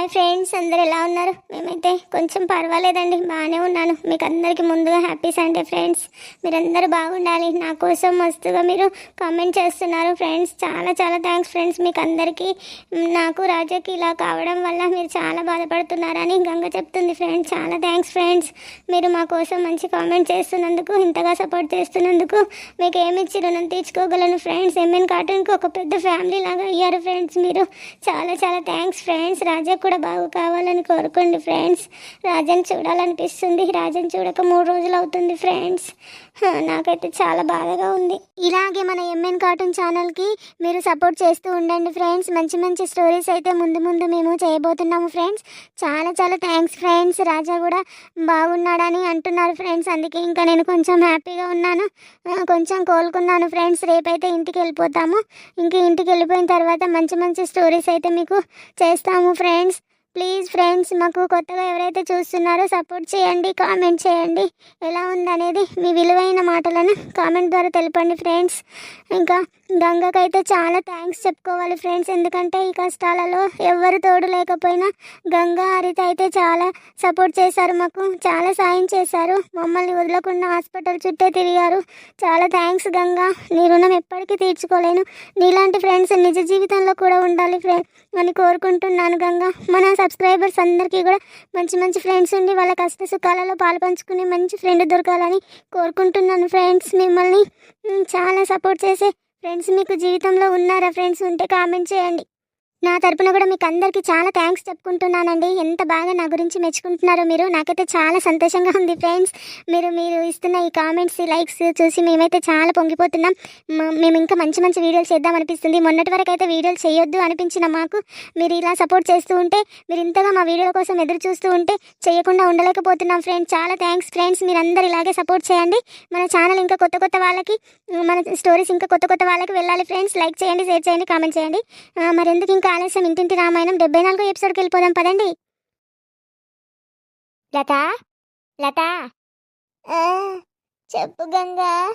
Hi friends అందరు ఎలా ఉన్నారు? మేమైతే కొంచెం పర్వాలేదండి బాగానే ఉన్నాను. మీకు అందరికీ ముందుగా హ్యాపీ సండే ఫ్రెండ్స్. మీరందరూ బాగుండాలి. నా కోసం మస్తుగా మీరు కామెంట్ చేస్తున్నారు ఫ్రెండ్స్. చాలా చాలా థ్యాంక్స్ ఫ్రెండ్స్. మీకు అందరికీ నాకు రాజాకి ఇలా కావడం వల్ల మీరు చాలా బాధపడుతున్నారని గంగ చెప్తుంది ఫ్రెండ్స్. చాలా థ్యాంక్స్ ఫ్రెండ్స్. మీరు మా కోసం మంచి కామెంట్ చేస్తున్నందుకు ఇంతగా సపోర్ట్ చేస్తున్నందుకు మీకు ఏమి ఇచ్చి రుణం తీర్చుకోగలను ఫ్రెండ్స్? ఎంఎన్ కార్టూన్కి ఒక పెద్ద ఫ్యామిలీ లాగా అయ్యారు ఫ్రెండ్స్ మీరు. చాలా చాలా థ్యాంక్స్ ఫ్రెండ్స్. రాజా కూడా బాగు కావాలని కోరుకోండి ఫ్రెండ్స్. రాజాని చూడాలనిపిస్తుంది. రాజాని చూడక మూడు రోజులు అవుతుంది ఫ్రెండ్స్. నాకైతే చాలా బాధగా ఉంది. ఇలాగే మన ఎంఎన్ కార్టూన్ ఛానల్కి మీరు సపోర్ట్ చేస్తూ ఉండండి ఫ్రెండ్స్. మంచి మంచి స్టోరీస్ అయితే ముందు ముందు మేము చేయబోతున్నాము ఫ్రెండ్స్. చాలా చాలా థ్యాంక్స్ ఫ్రెండ్స్. రాజా కూడా బాగున్నాడని అంటున్నారు ఫ్రెండ్స్. అందుకే ఇంకా నేను కొంచెం హ్యాపీగా ఉన్నాను. కొంచెం కోలుకున్నాను ఫ్రెండ్స్. రేపైతే ఇంటికి వెళ్ళిపోతాము. ఇంక ఇంటికి వెళ్ళిపోయిన తర్వాత మంచి మంచి స్టోరీస్ అయితే మీకు చేస్తాము ఫ్రెండ్స్. ప్లీజ్ ఫ్రెండ్స్ మాకు కొత్తగా ఎవరైతే చూస్తున్నారో సపోర్ట్ చేయండి కామెంట్ చేయండి. ఎలా ఉందనేది మీ విలువైన మాటలను కామెంట్ ద్వారా తెలపండి ఫ్రెండ్స్ ఇంకా గంగకైతే చాలా థ్యాంక్స్ చెప్పుకోవాలి ఫ్రెండ్స్ ఎందుకంటే ఈ కష్టాలలో ఎవ్వరు తోడు లేకపోయినా గంగా హరిత అయితే చాలా సపోర్ట్ చేశారు మాకు చాలా సాయం చేశారు. మమ్మల్ని వదలకుండా హాస్పిటల్ చుట్టే తిరిగారు. చాలా థ్యాంక్స్ గంగా. నీ రుణం ఎప్పటికీ తీర్చుకోలేను. నీలాంటి ఫ్రెండ్స్ నిజ జీవితంలో కూడా ఉండాలి ఫ్రెండ్ అని కోరుకుంటున్నాను గంగా. మన సబ్స్క్రైబర్స్ అందరికీ కూడా మంచి మంచి ఫ్రెండ్స్ ఉండి వాళ్ళ కష్ట సుఖాలలో పాల్పంచుకుని మంచి ఫ్రెండ్ దొరకాలని కోరుకుంటున్నాను ఫ్రెండ్స్ మిమ్మల్ని చాలా సపోర్ట్ చేసే ఫ్రెండ్స్ మీకు జీవితంలో ఉన్నారా ఫ్రెండ్స్ ఉంటే కామెంట్ చేయండి. నా తరపున కూడా మీకు అందరికీ చాలా థ్యాంక్స్ చెప్పుకుంటున్నానండి. ఎంత బాగా నా గురించి మెచ్చుకుంటున్నారో మీరు. నాకైతే చాలా సంతోషంగా ఉంది ఫ్రెండ్స్ మీరు మీరు ఇస్తున్న ఈ కామెంట్స్ లైక్స్ చూసి మేమైతే చాలా పొంగిపోతున్నాం. మేము ఇంకా మంచి మంచి వీడియోలు చేద్దాం అనిపిస్తుంది. మొన్నటి వరకు అయితే వీడియోలు చేయొద్దు అనిపించిన మాకు. మీరు ఇలా సపోర్ట్ చేస్తూ ఉంటే మీరు ఇంతగా మా వీడియోల కోసం ఎదురు చూస్తూ ఉంటే చేయకుండా ఉండలేకపోతున్నాం ఫ్రెండ్స్ చాలా థ్యాంక్స్ ఫ్రెండ్స్ మీరు అందరు ఇలాగే సపోర్ట్ చేయండి. మన ఛానల్ ఇంకా కొత్త కొత్త వాళ్ళకి మన స్టోరీస్ ఇంకా కొత్త కొత్త వాళ్ళకి వెళ్ళాలి ఫ్రెండ్స్ లైక్ చేయండి షేర్ చేయండి కామెంట్ చేయండి. ఆ, మరెందుకు ఇంకా ఆలస్యం ఇంటింటి రామాయణం డెబ్బై నాలుగో ఎపిసోడ్కి వెళ్ళిపోదాం పదండి. లత? లత? చెప్పు గంగా.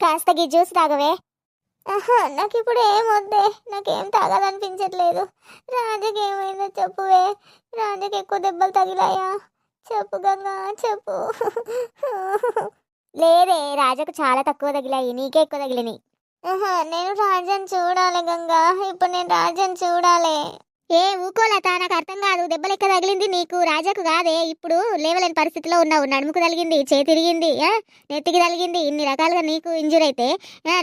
కాస్త గీ జ్యూస్ తాగవే. నాకు ఇప్పుడు ఏం నాకేం తాగాలనిపించట్లేదు. రాజుకి ఏమైందో చెప్పువే. రాజుకి ఎక్కువ దెబ్బలు తగిలాయా? చెప్పు గంగా చెప్పు. లేదే రాజకు చాలా తక్కువ తగిలాయి. నీకే ఎక్కువ తగిలినాయి. నేను రాజన్ చూడాలి గంగా. ఇప్పుడు నేను రాజన్ చూడాలి. ఏ ఊకోలత నాకు అర్థం కాదు. దెబ్బలు ఎక్క తగిలింది నీకు రాజాకు కాదే. ఇప్పుడు లేవలేని పరిస్థితిలో ఉన్నావు. నడుముకు తగిలింది చేతి తిరిగింది ఆ, నెత్తికి తగిలింది. ఇన్ని రకాలుగా నీకు ఇంజూర్ అయితే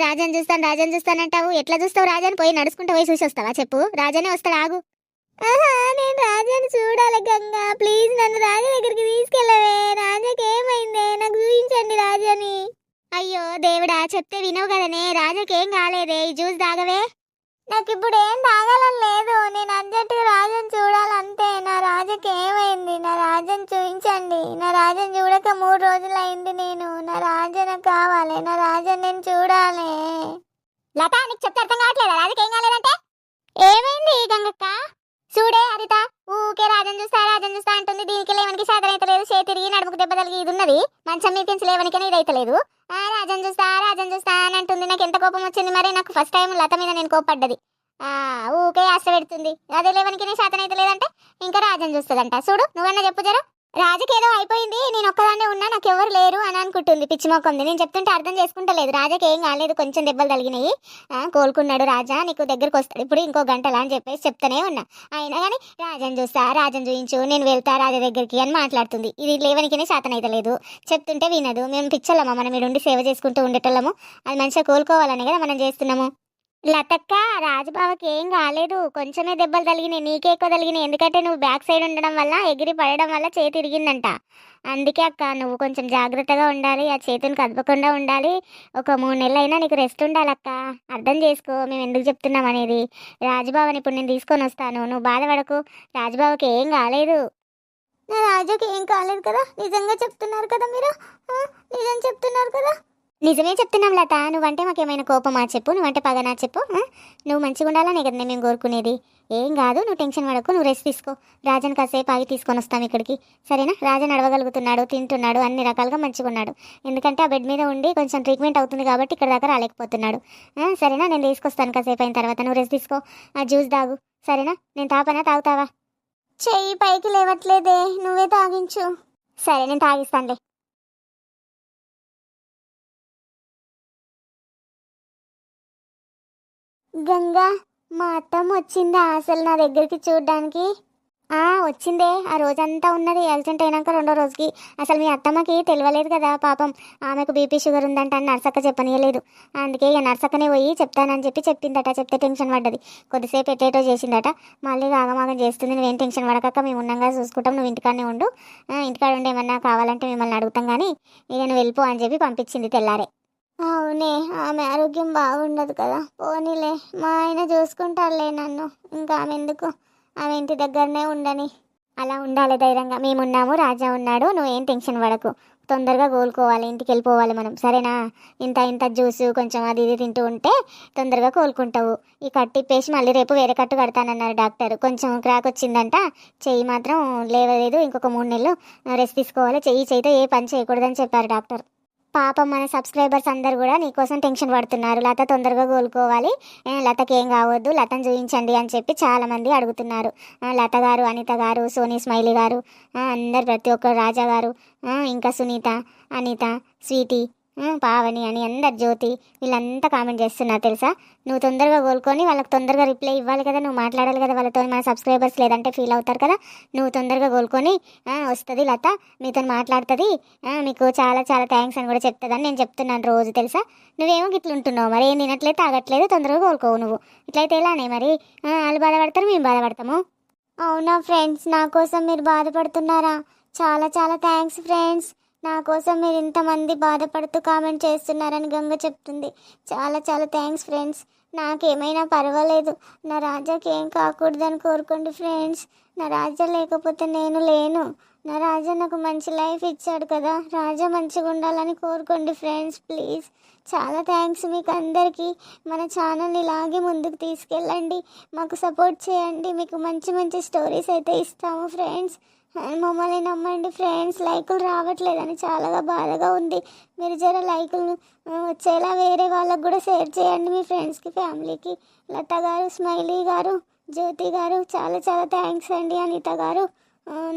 రాజాని చూస్తాను రాజాని చూస్తానంటావు ఎట్లా చూస్తావు రాజాని? పోయి నడుచుకుంటూ పోయి చూసి వస్తావా చెప్పు. రాజానే వస్తాడు ఆగు. నేను రాజాని చూడాలి గంగా. ప్లీజ్ నన్ను రాజా దగ్గరికి తీసుకెళ్ళవే. రాజాకి ఏమైందే నాకు చూపించండి రాజాని. అయ్యో దేవుడా చెప్తే వినవు కదనే. రాజాకి ఏం కాలేదే? ఈ జ్యూస్ తాగవే? నాకు ఇప్పుడు ఏం తాగాలని లేదు. నేను అర్జెంటుగా రాజన్ చూడాలంతే. నా రాజకి ఏమైంది నా రాజన్ చూపించండి నా రాజన్ చూడక మూడు రోజులు అయింది నేను. నా రాజన కావాలి. నా రాజన్ నేను చూడాలి. లత నీకు చెప్తే అర్థం కావట్లేదా? రాజకి ఏం కాలేదంటే? ఏమైంది గంగక్క? చూడే హరిత ఊకే రాజన్ చూస్తా రాజన్ చూస్తా అంటుంది. దీనికి లేవనికి సాధన అయితే లేదు. తిరిగి నడుముకు దెబ్బ తగిలి ఇది ఉన్నది. మంచం మీద నుంచి లేవనికనే అయితే లేదు. ఆ రాజన్ చూస్తా రాజన్ చూస్తా అని అంటుంది. నాకు ఎంత కోపం వచ్చింది మరి? నాకు ఫస్ట్ టైం లత మీద నేను కోపడ్డది ఆ ఊకే ఆశ పెడుతుంది. అదే లేవనికి శాతం అయితే లేదంటే ఇంకా రాజన్ చూస్తుందంట. చూడు నువ్వన్నా చెప్పు జరా. రాజకేదో అయిపోయింది నేను ఒక్కదాన్నే ఉన్నా నాకు ఎవరు లేరు అని అనుకుంటుంది పిచ్చి నేను చెప్తుంటే అర్థం చేసుకుంటలేదు. రాజాకి ఏం కాలేదు కొంచెం దెబ్బలు తగిలినాయి. కోలుకున్నాడు రాజా నీకు దగ్గరకు వస్తాడు. ఇప్పుడు ఇంకో గంటలా అని చెప్పేసి చెప్తానే ఉన్నా. అయినా కానీ రాజన్ చూస్తా రాజన్ చూయించు నేను వెళ్తా రాజా దగ్గరికి అని మాట్లాడుతుంది. ఇది లేవనికినే శాతం చెప్తుంటే వినదు. మేము పిచ్చలమ్మా మనం ఇడుండి ఉండి సేవ చేసుకుంటూ ఉండేటోళ్ళము. అది మంచిగా కోలుకోవాలనే కదా మనం చేస్తున్నాము. లతక్క రాజుబావకి ఏం కాలేదు. కొంచెమే దెబ్బలు తగిలినాయి నీకే ఎక్కువ తగిలినాయి. ఎందుకంటే నువ్వు బ్యాక్ సైడ్ ఉండడం వల్ల ఎగిరి పడడం వల్ల చేతి తిరిగిందంట. అందుకే అక్క నువ్వు కొంచెం జాగ్రత్తగా ఉండాలి ఆ చేతిని కదపకుండా ఉండాలి. ఒక మూడు నెలలు అయినా నీకు రెస్ట్ ఉండాలి అక్క. అర్థం చేసుకో మేము ఎందుకు చెప్తున్నాం అనేది. రాజబావని ఇప్పుడు నేను తీసుకొని వస్తాను. నువ్వు బాధపడకు. రాజుబావకి ఏం కాలేదు. నా రాజుకి ఏం కాలేదు కదా? నిజంగా చెప్తున్నారు కదా మీరు? నిజం చెప్తున్నారు కదా? నిజమే చెప్తున్నాం లత నువ్వంటే మాకేమైనా కోపమా చెప్పు నువ్వంటే పగనా చెప్పు నువ్వు మంచిగా ఉండాలనే కదా మేము కోరుకునేది. ఏం కాదు నువ్వు టెన్షన్ పడకు నువ్వు రెస్ట్ తీసుకో. రాజన్ కాసేపు ఆగి తీసుకొని వస్తాం ఇక్కడికి. సరేనా? రాజన్ అడవగలుగుతున్నాడు తింటున్నాడు అన్ని రకాలుగా మంచిగా ఉన్నాడు. ఎందుకంటే ఆ బెడ్ మీద ఉండి కొంచెం ట్రీట్మెంట్ అవుతుంది కాబట్టి ఇక్కడ దాకా రాలేకపోతున్నాడు. సరేనా? నేను తీసుకొస్తాను కాసేపు అయిన తర్వాత. నువ్వు రెస్ట్ తీసుకో. ఆ జ్యూస్ తాగు. సరేనా? నేను తాపనా? తాగుతావా? చెయ్యి పైకి లేవట్లేదే నువ్వే తాగించు. సరే నేను తాగిస్తానులే. గంగా మా అత్తమ్మ వచ్చిందా అసలు నా దగ్గరికి చూడడానికి? ఆ వచ్చిందే. ఆ రోజంతా ఉన్నది. యాక్సిడెంట్ అయినాక రెండో రోజుకి. అసలు మీ అత్తమ్మకి తెలియలేదు కదా పాపం. ఆమెకు బీపీ షుగర్ ఉందంట అని నర్సక్క చెప్పనీయలేదు. అందుకే ఇక నర్సక్కనే పోయి చెప్తానని చెప్పి చెప్పిందట. చెప్తే టెన్షన్ పడ్డది. కొద్దిసేపు ఎటేటో చేసిందట. మళ్ళీ ఆగమాగం చేస్తుంది. నువ్వేం టెన్షన్ పడక మేము ఉన్నాగా చూసుకుంటాం. నువ్వు ఇంటికాడనే ఉండు. ఇంటికాడ ఉండి ఏమన్నా కావాలంటే మిమ్మల్ని అడుగుతాం కానీ ఇక నువ్వు వెళ్ళిపో అని చెప్పి పంపించింది తెల్లారే. అవునే ఆమె ఆరోగ్యం బాగుండదు కదా. పోనీలే మా ఆయన చూసుకుంటారులే నన్ను. ఇంకా ఆమె ఎందుకు? ఆమె ఇంటి దగ్గరనే ఉండని. అలా ఉండాలి ధైర్యంగా. మేమున్నాము రాజా ఉన్నాడు నువ్వేం టెన్షన్ పడకు. తొందరగా కోలుకోవాలి ఇంటికి వెళ్ళిపోవాలి మనం. సరేనా? ఇంత ఇంత జ్యూస్ కొంచెం అది ఇది తింటూ ఉంటే తొందరగా కోలుకుంటావు. ఈ కట్టిప్పేసి మళ్ళీ రేపు వేరే కట్టు కడతానన్నారు డాక్టర్. కొంచెం క్రాక్ వచ్చిందంట చెయ్యి మాత్రం లేవలేదు. ఇంకొక మూడు నెలలు రెస్ట్ తీసుకోవాలి. చెయ్యి చేయితో ఏ పని చేయకూడదని చెప్పారు డాక్టర్. పాపం మన సబ్స్క్రైబర్స్ అందరు కూడా నీకోసం టెన్షన్ పడుతున్నారు. లత తొందరగా కోలుకోవాలి. లతకి ఏం కావద్దు. లతను చూపించండి అని చెప్పి చాలామంది అడుగుతున్నారు. లత గారు అనిత గారు సోనీ స్మైలీ గారు అందరు ప్రతి ఒక్కరు రాజా గారు ఇంకా సునీత అనిత స్వీటీ పావని అని అందరు జ్యోతి వీళ్ళంతా కామెంట్ చేస్తున్నారు తెలుసా? నువ్వు తొందరగా కోలుకొని వాళ్ళకి తొందరగా రిప్లై ఇవ్వాలి కదా నువ్వు మాట్లాడాలి కదా వాళ్ళతో మన సబ్స్క్రైబర్స్ లేదంటే ఫీల్ అవుతారు కదా. నువ్వు తొందరగా కోలుకొని వస్తుంది లత మీతో మాట్లాడుతుంది మీకు చాలా చాలా థ్యాంక్స్ అని కూడా చెప్తుందని నేను చెప్తున్నాను రోజు తెలుసా? నువ్వేమో గిట్ల ఉంటున్నావు మరి ఏం తినట్లేదు తాగట్లేదు తొందరగా కోలుకోవు నువ్వు. ఇట్లయితే ఎలానే మరి? వాళ్ళు బాధపడతారు మేము బాధపడతాము. అవునా ఫ్రెండ్స్ నా కోసం మీరు బాధపడుతున్నారా? చాలా చాలా థ్యాంక్స్ ఫ్రెండ్స్ నా కోసం మీరు ఇంతమంది బాధపడుతూ కామెంట్ చేస్తున్నారని గంగ చెప్తుంది. చాలా చాలా థ్యాంక్స్ ఫ్రెండ్స్. నాకేమైనా పర్వాలేదు. నా రాజాకి ఏం కాకూడదని కోరుకోండి ఫ్రెండ్స్. నా రాజా లేకపోతే నేను లేను. నా రాజా నాకు మంచి లైఫ్ ఇచ్చాడు కదా. రాజా మంచిగా ఉండాలని కోరుకోండి ఫ్రెండ్స్ ప్లీజ్. చాలా థ్యాంక్స్ మీకు అందరికీ. మన ఛానల్ ఇలాగే ముందుకు తీసుకెళ్ళండి. మాకు సపోర్ట్ చేయండి. మీకు మంచి మంచి స్టోరీస్ అయితే ఇస్తాము ఫ్రెండ్స్. మమ్మల్ని నమ్మండి ఫ్రెండ్స్ లైకులు రావట్లేదని చాలా బాధగా ఉంది. మీరు జర లైకులు వచ్చేలా వేరే వాళ్ళకు కూడా షేర్ చేయండి మీ ఫ్రెండ్స్కి ఫ్యామిలీకి లత గారు స్మైలీ గారు జ్యోతి గారు చాలా చాలా థ్యాంక్స్ అండి అనిత గారు.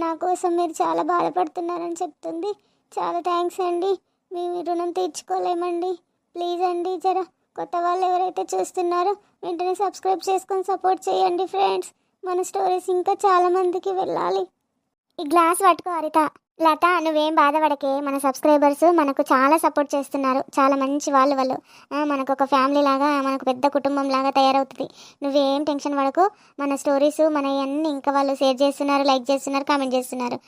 నా కోసం మీరు చాలా బాధపడుతున్నారని చెప్తుంది. చాలా థ్యాంక్స్ అండి. మేము రుణం తీర్చుకోలేమండి. ప్లీజ్ అండి జర కొత్త వాళ్ళు ఎవరైతే చూస్తున్నారో వెంటనే సబ్స్క్రైబ్ చేసుకొని సపోర్ట్ చేయండి ఫ్రెండ్స్ మన స్టోరీస్ ఇంకా చాలామందికి వెళ్ళాలి. ఈ గ్లాస్ పట్టుకో హరిత లత నువ్వేం బాధపడకే. మన సబ్స్క్రైబర్స్ మనకు చాలా సపోర్ట్ చేస్తున్నారు. చాలా మంచి వాళ్ళు వాళ్ళు. మనకు ఒక ఫ్యామిలీ లాగా మనకు పెద్ద కుటుంబం లాగా తయారవుతుంది. నువ్వేం టెన్షన్ పడకు. మన స్టోరీస్ మన ఇవన్నీ ఇంకా వాళ్ళు షేర్ చేస్తున్నారు లైక్ చేస్తున్నారు కామెంట్ చేస్తున్నారు.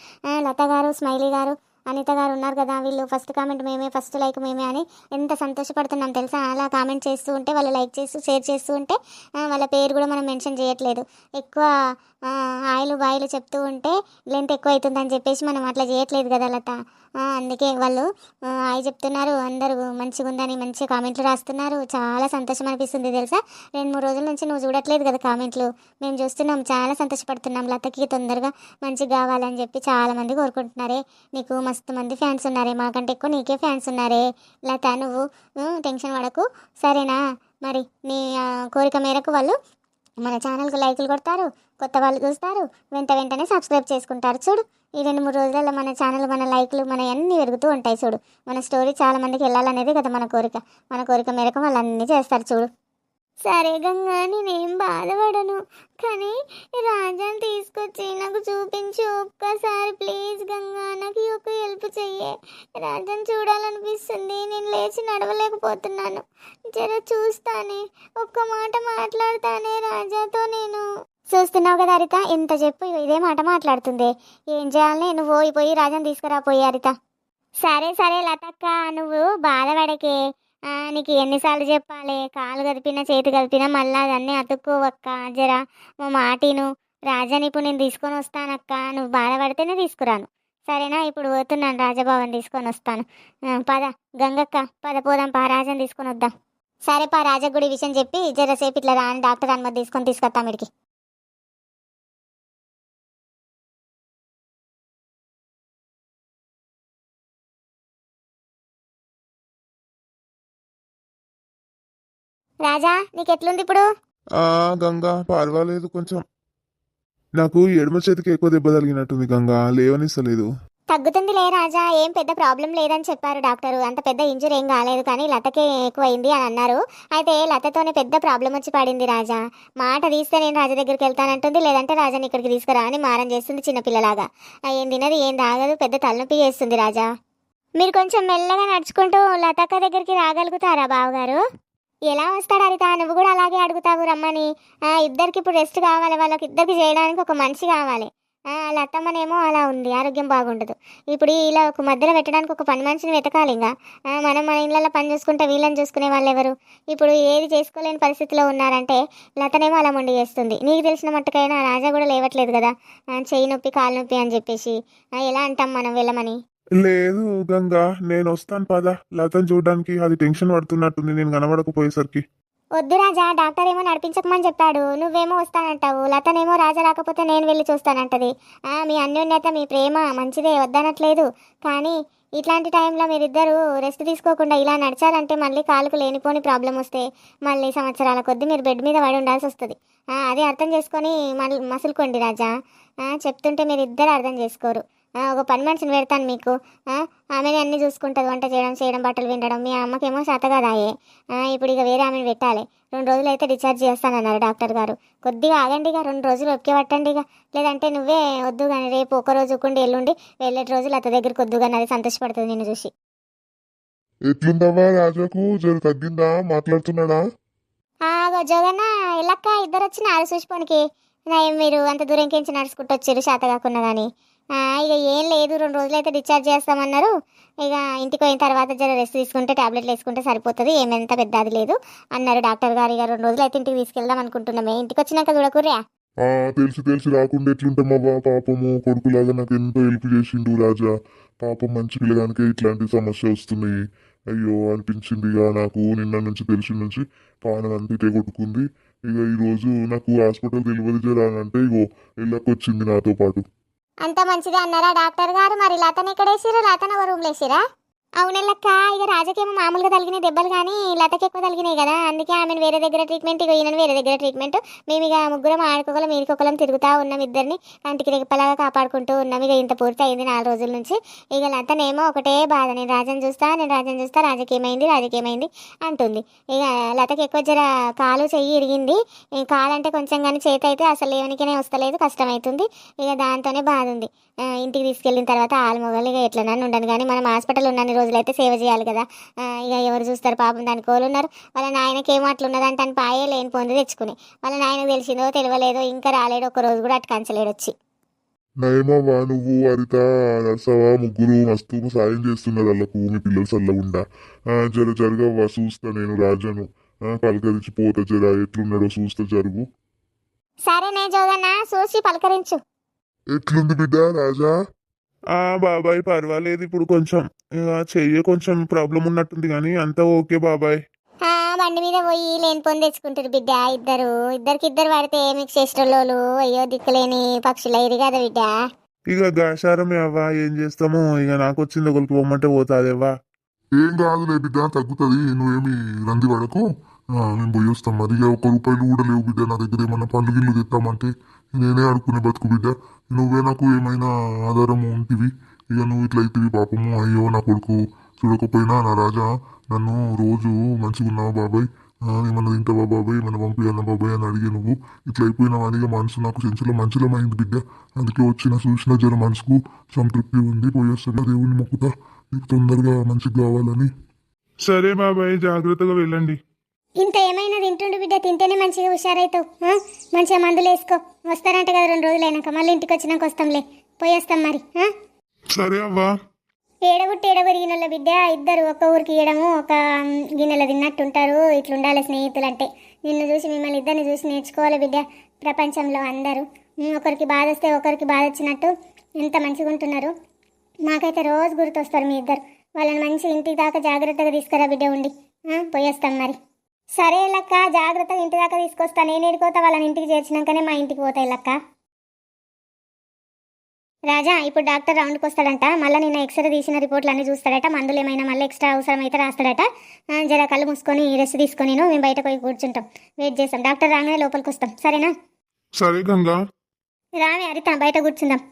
లత గారు స్మైలీ గారు అనిత గారు ఉన్నారు కదా వీళ్ళు ఫస్ట్ కామెంట్ మేమే ఫస్ట్ లైక్ మేమే అని ఎంత సంతోషపడుతున్నాం తెలుసా? అలా కామెంట్ చేస్తూ ఉంటే వాళ్ళు లైక్ చేస్తూ షేర్ చేస్తూ ఉంటే వాళ్ళ పేరు కూడా మనం మెన్షన్ చేయట్లేదు. ఎక్కువ ఆయిల్ బాయిలు చెప్తూ ఉంటే లెంత్ ఎక్కువ అవుతుందని చెప్పేసి మనం అట్లా చేయట్లేదు కదా లత. అందుకే వాళ్ళు అవి చెప్తున్నారు. అందరూ మంచిగా ఉందని మంచి కామెంట్లు రాస్తున్నారు. చాలా సంతోషం అనిపిస్తుంది తెలుసా? రెండు మూడు రోజుల నుంచి నువ్వు చూడట్లేదు కదా కామెంట్లు. మేము చూస్తున్నాం చాలా సంతోషపడుతున్నాం. లతకి తొందరగా మంచిగా కావాలని చెప్పి చాలా మంది కోరుకుంటున్నారే. నీకు మస్తు మంది ఫ్యాన్స్ ఉన్నారే. మాకంటే ఎక్కువ నీకే ఫ్యాన్స్ ఉన్నారే. లత నువ్వు టెన్షన్ పడకు. సరేనా? మరి నీ కోరిక మేరకు వాళ్ళు మన ఛానల్కి లైకులు కొడతారు. కొత్త వాళ్ళు చూస్తారు. వెంట వెంటనే సబ్స్క్రైబ్ చేసుకుంటారు. చూడు ఈ రెండు మూడు రోజులలో మన ఛానల్ మన లైక్లు మన అన్నీ పెరుగుతూ ఉంటాయి చూడు. మన స్టోరీ చాలా మందికి వెళ్ళాలనేది కదా మన కోరిక. మన కోరిక మేరకు వాళ్ళు అన్నీ చేస్తారు చూడు. సరే గంగా నేనేం బాధపడను. కానీ రాజాని తీసుకొచ్చి నాకు చూపించు. ఒక్కసారి ప్లీజ్ గంగా నాకు ఈ ఒక్క హెల్ప్ చెయ్యే. రాజాని చూడాలనిపిస్తుంది. నేను లేచి నడవలేకపోతున్నాను. జర చూస్తానే. ఒక్క మాట మాట్లాడతానే రాజాతో నేను. చూస్తున్నావు కదా హరిత ఎంత చెప్పు ఇదే మాట మాట్లాడుతుంది. ఏం చేయాలి? నువ్వు పోయి పోయి రాజాని తీసుకురా పోయి హరిత సరే సరే లతక్క నువ్వు బాధపడకే. నీకు ఎన్నిసార్లు చెప్పాలి? కాలు కదిపినా చేతి కదిపినా మళ్ళీ అదన్నీ అతుక్కోవక్క జరా మా మాటిను రాజాని ఇప్పుడు నేను తీసుకొని వస్తానక్క. నువ్వు బాధపడితేనే తీసుకురాను. సరేనా? ఇప్పుడు పోతున్నాను రాజభవన్ తీసుకొని వస్తాను. పద. గంగక్క పద పోదాం పా. రాజాని తీసుకొని వద్దాం. సరే పా రాజగుడి విషయం చెప్పి జరసేపు ఇట్లా రాని డాక్టర్ అనుమతి తీసుకొని తీసుకొస్తాం ఇడికి రాజా నీకు ఎట్లుంది ఇప్పుడు? ఆ గంగా పర్వాలేదు కొంచెం. నాకు ఎడమ చేతికి ఎక్కువ దెబ్బ తగిలినట్టుంది గంగా. లేవనిస్తలేదు. తగ్గుతుంది లే రాజా ఏం పెద్ద ప్రాబ్లం లేదని చెప్పారు డాక్టర్. అంత పెద్ద ఇంజరీ ఏం కాలేదు కానీ లతకే ఎక్కువైంది అని అన్నారు. అయితే లతతోనే పెద్ద ప్రాబ్లం వచ్చి పడింది రాజా. మాట తీస్తే నేను రాజా దగ్గరికి వెళ్తానంటుంది లేదంటే రాజాని ఇక్కడికి తీసుకురా అని మారం చేస్తుంది చిన్నపిల్లలాగా. ఏం తినది ఏం తాగదు పెద్ద తలనొప్పి చేస్తుంది రాజా. మీరు కొంచెం మెల్లగా నడుచుకుంటూ లతక్క దగ్గరికి రాగలుగుతారా బావగారు? ఎలా వస్తాడు హరిత నువ్వు కూడా అలాగే అడుగుతావు రమ్మని. ఇద్దరికి ఇప్పుడు రెస్ట్ కావాలి. వాళ్ళకి ఇద్దరికి చేయడానికి ఒక మనిషి కావాలి. వాళ్ళ అత్తమ్మనేమో అలా ఉంది. ఆరోగ్యం బాగుండదు. ఇప్పుడు ఇలా ఒక మధ్యలో పెట్టడానికి ఒక పని మనిషిని వెతకాలి ఇంకా. మనం మన ఇళ్ళల్లో పని చూసుకుంటే వీళ్ళని చూసుకునే వాళ్ళు ఎవరు? ఇప్పుడు ఏది చేసుకోలేని పరిస్థితిలో ఉన్నారంటే లతనేమో అలా మొండి చేస్తుంది. నీకు తెలిసిన మట్టుకైనా రాజా కూడా లేవట్లేదు కదా? చేయి చెయ్యి నొప్పి కాలు నొప్పి అని చెప్పేసి. ఎలా అంటాం మనం వెళ్ళమని? లేదు గంగా నేను వస్తాను పద. లతను చూడడానికి అది టెన్షన్ పడుతున్నట్టుంది నేను కనబడకపోయేసరికి. వద్దు రాజా డాక్టర్ ఏమో నడిపించకమని చెప్పాడు. నువ్వేమో వస్తానంటావు. లతనేమో రాజా రాకపోతే నేను వెళ్ళి చూస్తానంటది. ఆ, మీ అన్యోన్యత మీ ప్రేమ మంచిదే వద్దనట్లేదు. కానీ ఇట్లాంటి టైంలో మీరిద్దరూ రెస్ట్ తీసుకోకుండా ఇలా నడిచారంటే మళ్ళీ కాలుకు లేనిపోని ప్రాబ్లం వస్తే మళ్ళీ సంవత్సరాల కొద్దీ మీరు బెడ్ మీద పడి ఉండాల్సి వస్తుంది. అది అర్థం చేసుకొని మళ్ళీ మసులుకోండి రాజా. చెప్తుంటే మీరు ఇద్దరు అర్థం చేసుకోరు. ఒక పని మనిషిని పెడతాను మీకు. ఆమెనే అన్ని చూసుకుంటుంది వంట చేయడం చేయడం బట్టలు వినడం మీ అమ్మకేమో శాతగాదాయే ఆ, ఇప్పుడు ఇక వేరే ఆమెను పెట్టాలి. రెండు రోజులు అయితే డిశ్చార్జ్ చేస్తానన్నారు డాక్టర్ గారు. కొద్దిగా ఆగండి ఇక రెండు రోజులు ఒకే పట్టండి ఇక. లేదంటే నువ్వే వద్దు కానీ రేపు ఒక రోజు ఒక్కుండి ఎల్లుండి వెళ్ళేటి రోజులు అత్త దగ్గరికి వద్దు కానీ అది సంతోషపడుతుంది నిన్ను చూసి. ఎట్లుందమ్మా రాజాకు? జర తగ్గిందా? మాట్లాడుతున్నాడా? ఆగో జగన్న ఇద్దరు వచ్చినారు చూసిపోనికి. నయం మీరు అంత దూరం కించి నడుచుకుంటూ వచ్చారు శాత కాకుండా కానీ ఇక ఏం లేదు రెండు రోజులు అయితే డిశ్చార్జ్ చేస్తామన్నారు. ఇక ఇంటికి పోయిన తర్వాత జర రెస్ట్ తీసుకుంటే టాబ్లెట్లు వేసుకుంటే సరిపోతుంది ఏమెంత పెద్ద అది లేదు అన్నారు డాక్టర్ గారు. ఇక రెండు రోజులు అయితే ఇంటికి తీసుకెళ్దాం అనుకుంటున్నామే ఇంటికి వచ్చినాక చూడకుర్రా? తెలిసి తెలిసి. రాకుండా ఎట్లుంటామవ్వా పాపము కొడుకులాగా నాకు ఎంతో హెల్ప్ చేసిండు రాజా. పాపం మంచి పిల్లగానికే ఇట్లాంటి సమస్య వస్తున్నాయి. అయ్యో అనిపించింది ఇక నాకు. నిన్న నుంచి తెలిసి నుంచి పానం అంతిటే కొట్టుకుంది. ఇక ఈరోజు నాకు హాస్పిటల్ తెలియదు జరా అంటే ఇగో వెళ్ళకొచ్చింది నాతో పాటు. అంత మంచిదే అన్నారా డాక్టర్ గారు? మరి లతను ఎక్కడ వేసిరు లతను ఒక రూమ్లో వేసిరా అవునల్లక్క ఇక రాజకేమో మామూలుగా తలిగిన దెబ్బలు కానీ లతకి ఎక్కువ తలిగినాయి కదా. అందుకే ఆమెను వేరే దగ్గర ట్రీట్మెంట్ ఇక ఈయన వేరే దగ్గర ట్రీట్మెంట్ మేము ఇక ముగ్గురం ఆడుకోగలం మీరుకోగలం తిరుగుతూ ఉన్నాం ఇద్దరిని. కంటికి రెప్పలాగా కాపాడుకుంటూ ఉన్నాం. ఇక ఇంత పూర్తి అయింది నాలుగు రోజుల నుంచి. ఇక లతనేమో ఒకటే బాధ. నేను రాజన్ చూస్తా నేను రాజన్ చూస్తా రాజకీయమైంది రాజకీయమైంది అంటుంది. ఇక లతకి ఎక్కువ జర కాలు చెయ్యి ఇరిగింది. కాలు అంటే కొంచెం కానీ చేతి అయితే అసలు లేవనికనే వస్తలేదు కష్టమవుతుంది ఇక దాంతోనే బాధ ఉంది. ఇంటికి తీసుకెళ్ళిన తర్వాత ఆలు మొగలు ఇక ఎట్లనని ఉండను. కానీ మనం హాస్పిటల్ ఉన్నాను రోజులైతే సేవ చేయాలి కదా. ఇక ఎవరు చూస్తారు పాపం దానికి కోలు ఉన్నారు వాళ్ళ నాయనకేమో అట్లా ఉన్నదంటే అని పాయే లేని పొంది తెచ్చుకుని. వాళ్ళ నాయనకు తెలిసిందో తెలియలేదో ఇంకా రాలేడు. ఒక రోజు కూడా అటు కంచలేడు వచ్చి. నయమవ్వా నువ్వు హరిత నర్సవా ముగ్గురు మస్తు సాయం చేస్తున్నారు వాళ్ళకు. మీ పిల్లలు చల్లగుండా. జర జరగవ్వా చూస్తా నేను రాజాను. పలకరించి పోతా జర. ఎట్లున్నాడో చూస్తా జరుగు. సరే నే జోగన్న చూసి పలకరించు. ఎట్లుంది బిడ్డ రాజా? ఆ బాబాయ్ పర్వాలేదు. ఇప్పుడు కొంచెం ఇక చెయ్యి కొంచెం ప్రాబ్లం ఉన్నట్టుంది కానీ అంతా ఓకే బాబాయ్. ఆ, బండి మీద పోయి లేని పొంది తెచ్చుకుంటారు బిడ్డ ఇద్దరు. ఇద్దరికి ఇద్దరు పడితే మీకు చేష్టలోలు అయ్యో దిక్కులేని పక్షులు ఇది కదా బిడ్డ. ఇక గాశారమే అవ్వా ఏం చేస్తాము? ఇక నాకు వచ్చింది ఒకరికి పొమ్మంటే పోతాదేవ్వా. ఏం కాదులే బిడ్డ తగ్గుతుంది. నువ్వేమి రంది పడకు. మేము పోయి వస్తాం మరి ఇక ఒక్క రూపాయలు కూడా లేవు బిడ్డ నా దగ్గర ఏమన్నా పండ్లు గిల్లు తెస్తామంటే నేనే ఆడుకునే బతుకు బిడ్డ. నువ్వే నాకు ఏమైనా ఆధారం ఉంటివి? ఇక నువ్వు ఇట్లా అవుతుంది పాపము. అయ్యో నా కొడుకు చూడకపోయినా నా రాజా నన్ను రోజు మంచిగా ఉన్నావు బాబాయ్? ఏమన్నా తింటావా బాబాయ్? ఏమన్నా పంపియాలా బాబాయ్ అని అడిగి నువ్వు. ఇట్లా అయిపోయినావు అని మనసు నాకు చెంచలో మంచిలమైంది బిడ్డ. అందుకే వచ్చిన చూసిన జర మనసుకు సంతృప్తి ఉంది. పోయేస్తా దేవుని మొక్కుతా. నీకు తొందరగా మంచిగా కావాలని. సరే బాబాయ్ జాగ్రత్తగా వెళ్ళండి. ఇంత ఏమైనా తింటుండు బిడ్డ తింటేనే మంచిగా హుషారైతావు ఆ? మంచిగా మందులు వేసుకో. వస్తారంట కదా రెండు రోజులు అయినాక మళ్ళీ ఇంటికి వచ్చినాక వస్తాంలే. పోయి వస్తాం మరి? సరే అవ్వా. ఏడబెరిగినోళ్ళ బిడ్డ ఇద్దరు ఒక ఊరికి ఇయ్యడము ఒక గిన్నెలో తిన్నట్టుంటారు ఇట్లుండాలి స్నేహితులు అంటే నిన్ను చూసి మిమ్మల్ని ఇద్దరిని చూసి నేర్చుకోవాలి బిడ్డ ప్రపంచంలో అందరూ. ఒకరికి బాధ వస్తే ఒకరికి బాధ వచ్చినట్టు ఎంత మంచిగా ఉంటున్నారు. మాకైతే రోజు గుర్తొస్తారు మీ ఇద్దరు. వాళ్ళని మంచి ఇంటికి దాకా జాగ్రత్తగా తీసుకురా బిడ్డ ఉండి పోయేస్తాం మరి. సరే లక్క జాగ్రత్తగా ఇంటి దాకా తీసుకొస్తా. నేను ఎడుకోతా వాళ్ళని ఇంటికి చేర్చినాకనే మా ఇంటికి పోతాయి లక్క. రాజా ఇప్పుడు డాక్టర్ రౌండ్కి వస్తాడంట. మళ్ళీ నిన్న ఎక్స్రే తీసిన రిపోర్ట్లు అన్ని చూస్తాడట. మందులు ఏమైనా మళ్ళీ ఎక్స్ట్రా అవసరం అయితే రాస్తాడట జర కళ్ళు మూసుకొని రెస్ట్ తీసుకొని మేము బయట పోయి కూర్చుంటాం. వెయిట్ చేస్తాం. డాక్టర్ రాగానే లోపలికి వస్తాం. సరేనా? సరే గంగా. రామే హరిత బయట కూర్చుందాం.